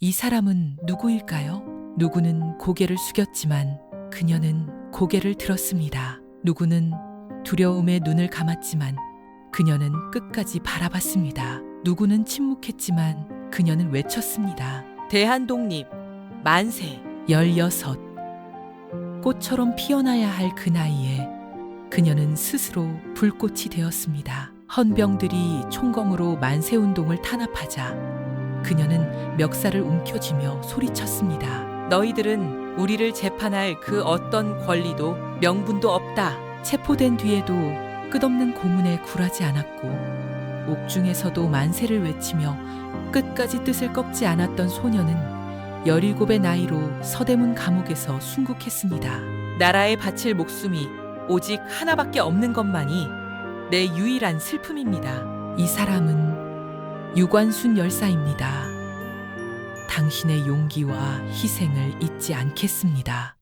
이 사람은 누구일까요? 누구는 고개를 숙였지만 그녀는 고개를 들었습니다. 누구는 두려움에 눈을 감았지만 그녀는 끝까지 바라봤습니다. 누구는 침묵했지만 그녀는 외쳤습니다. 대한독립 만세 열여섯 꽃처럼 피어나야 할 그 나이에 그녀는 스스로 불꽃이 되었습니다. 헌병들이 총검으로 만세 운동을 탄압하자 그녀는 멱살을 움켜쥐며 소리쳤습니다. 너희들은 우리를 재판할 그 어떤 권리도 명분도 없다. 체포된 뒤에도 끝없는 고문에 굴하지 않았고 옥중에서도 만세를 외치며 끝까지 뜻을 꺾지 않았던 소녀는 17의 나이로 서대문 감옥에서 순국했습니다. 나라에 바칠 목숨이 오직 하나밖에 없는 것만이 내 유일한 슬픔입니다. 이 사람은 유관순 열사입니다. 당신의 용기와 희생을 잊지 않겠습니다.